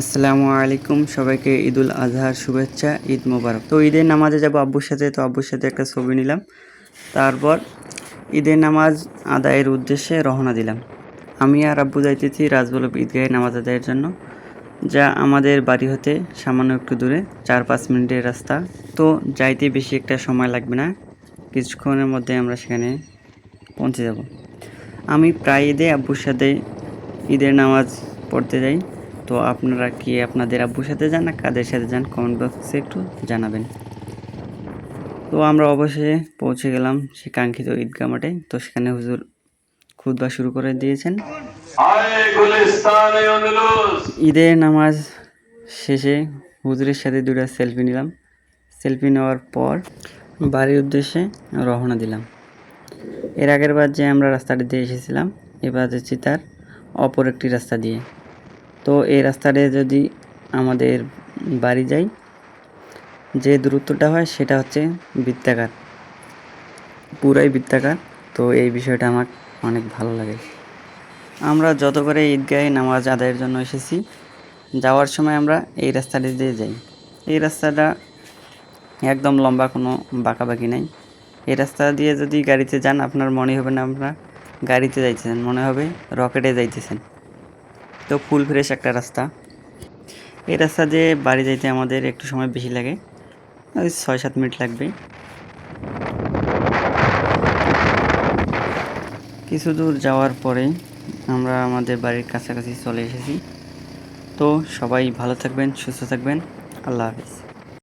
আসসালামু আলাইকুম, সবাইকে ঈদুল আজহার শুভেচ্ছা, ঈদ মোবারক। তো ঈদের নামাজে যাব আব্বুর সাথে, তো আব্বুর সাথে একটা ছবি নিলাম। তারপর ঈদের নামাজ আদায়ের উদ্দেশ্যে রওনা দিলাম। আমি আর আব্বু যাইতেছি রাজবল্লভ ঈদগাহে নামাজ আদায়ের জন্য, যা আমাদের বাড়ি হতে সামান্য একটু দূরে, চার পাঁচ মিনিটের রাস্তা। তো যাইতে বেশি একটা সময় লাগবে না, কিছুক্ষণের মধ্যে আমরা সেখানে পৌঁছে যাব। আমি প্রায় ঈদে আব্বুর সাথে ঈদের নামাজ পড়তে যাই। তো আপনারা কি আপনাদের আব্বুর সাথে যান না কাদের সাথে যান কমেন্ট বক্সে একটু জানাবেন। তো আমরা অবশেষে পৌঁছে গেলাম সে কাঙ্ক্ষিত ঈদগাহ মাঠে। তো সেখানে হুজুর খুতবা শুরু করে দিয়েছেন। ঈদের নামাজ শেষে হুজুরের সাথে দুটা সেলফি নিলাম। সেলফি নেওয়ার পর বাড়ির উদ্দেশ্যে রওনা দিলাম। এর আগের বার যে আমরা রাস্তাটা দিয়ে এসেছিলাম এবার যাচ্ছি তার অপর একটি রাস্তা দিয়ে। তো এই রাস্তাটা যদি আমাদের বাড়ি যাই, যে দূরত্বটা হয় সেটা হচ্ছে বৃত্তাকার। পুরাই বৃত্তাকার। তো এই বিষয়টা আমার অনেক ভালো লাগে। আমরা যতবারে ঈদগাহে নামাজ আদায়ের জন্য এসেছি, যাওয়ার সময় আমরা এই রাস্তাটি দিয়ে যাই। এই রাস্তাটা একদম লম্বা, কোনো বাঁকাবাকি নাই। এই রাস্তা দিয়ে যদি গাড়িতে যান, আপনার মনে হবে না, আপনারা গাড়িতে যাইতেছেন, মনে হবে রকেটে যাইতেছেন। তো ফুল ফ্রেশ একটা রাস্তা। এই রাস্তা দিয়ে বাড়ি যাইতে আমাদের একটু সময় বেশি লাগে। ওই ছয় সাত মিনিট লাগবে। কিছু দূর যাওয়ার পরে আমরা আমাদের বাড়ির কাছাকাছি চলে এসেছি। তো সবাই ভালো থাকবেন, সুস্থ থাকবেন। আল্লাহ হাফিজ।